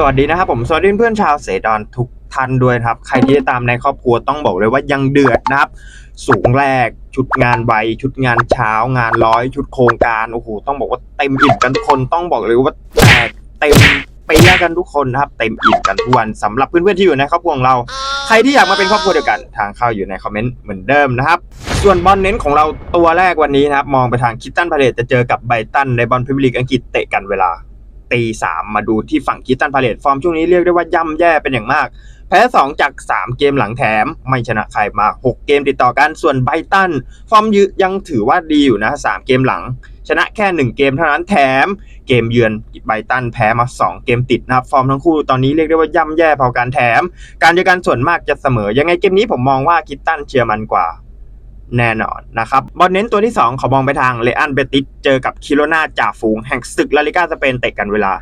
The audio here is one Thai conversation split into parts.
สวัสดีนะครับผมสวัสดีเพื่อนๆชาวเสดอนทุกท่านด้วยครับ ใครที่ตามในครอบครัวต้องบอกเลยว่ายังเดือดนะครับ สูงแรก ชุดงานใบ ชุดงานเช้า งานร้อย ชุดโครงการโอ้โหต้องบอกว่าเต็มอิ่มกันทุกคนต้องบอกเลยว่าแตกเต็มเปียกันทุกคนนะครับ เต็มอิ่มกันทุกวันสำหรับเพื่อนๆที่อยู่ในครอบครัวของเรา ใครที่อยากมาเป็นครอบครัวเดียวกันทางเข้าอยู่ในคอมเมนต์เหมือนเดิมนะครับ ส่วนบอลเน้นของเราตัวแรกวันนี้นะครับ มองไปทางคิตตันพาเลตจะเจอกับไบตันในบอลพรีเมียร์ลีกอังกฤษเตะกันเวลา ตีสามมาดูที่ฝั่งคิตตันพาเลตฟอร์มช่วงนี้เรียกได้ว่าย่ำแย่เป็นอย่างมาก แพ้ 2 จาก 3 เกมหลังแถม ไม่ชนะใครมา 6 เกมติดต่อกันส่วนไบตัน ฟอร์มยยังถือว่าดีอยู่นะ 3 เกมหลัง ชนะแค่ 1 เกมเท่านั้นแถม เกมเยือนไบตันแพ้มา 2 เกมติดนะครับฟอร์มทั้งคู่ตอนนี้เรียกได้ว่าย่ำแย่พอการแถม การเจอกันส่วนมากจะเสมอยังไงเกมนี้ผมมองว่าคิตตันเชียร์มันกว่า แน่นอนนะครับบอลเน้นตัวที่ 2 ขอมองไปทางเลอันเบติสเจอกับคิโรนาจ่าฝูงแห่งศึกลาลิกาสเปนเตะกันเวลา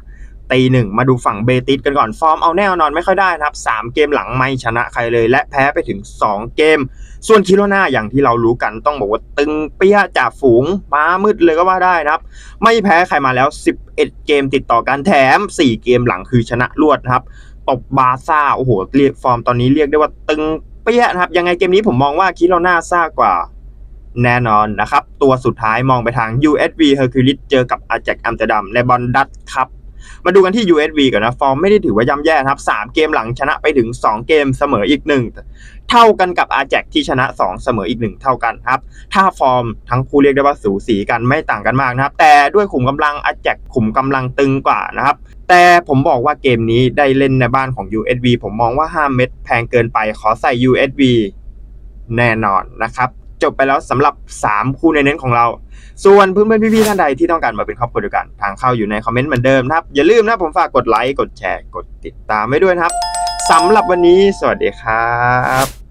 ตีหนึ่งมาดูฝั่งเบติสกันก่อนฟอร์มเอาแน่นอนไม่ค่อยได้นะครับ 3 เกมหลังไม่ชนะใครเลย และแพ้ไปถึง 2 เกม ส่วนคิโรนาอย่างที่เรารู้กันต้องบอกว่าตึงเปี้ยจ่าฝูงม้ามืดเลยก็ว่าได้นะครับ ไม่แพ้ใครมาแล้ว 11 เกมติดต่อกันแถม 4 เกมหลังคือชนะรวดนะครับตบบาซ่าโอ้โหเรียกฟอร์มตอนนี้เรียกได้ว่าตึง เปี้ยนะครับ ยังไงเกมนี้ผมมองว่าคิโรนาซ่ากว่า แน่นอนนะครับ ตัวสุดท้ายมองไปทาง USV Hercules เจอกับอาแจกอัมสเตอร์ดัมในบอลดัตครับ มาดูกันที่ USV ก่อนนะ ฟอร์มไม่ได้ถือว่าย่ำแย่นะครับ 3 เกมหลังชนะไปถึง 2 เกมเสมออีก 1 เท่ากันกับอาแจกที่ชนะ 2 เสมออีก 1 เท่ากันครับ ถ้าฟอร์มทั้งคู่เรียกได้ว่าสูสีกันไม่ต่างกันมากนะครับ แต่ด้วยขุมกำลังอาแจกขุมกำลังตึงกว่านะครับ แต่ผมบอกว่าเกมนี้ได้เล่นในบ้านของ USV ผมมองว่า 5 เม็ดแพงเกินไปขอใส่ USV แน่นอนนะครับ จบไปแล้วสำหรับ 3 คู่ในเน้นของเรา ส่วนเพื่อนๆพี่ๆท่านใดที่ต้องการมาเป็นครอบครัวเดียวกันทางเข้าอยู่ในคอมเมนต์เหมือนเดิมนะครับ อย่าลืมนะผมฝากกดไลค์กดแชร์กดติดตามไว้ด้วยนะครับสำหรับวันนี้ สวัสดีครับ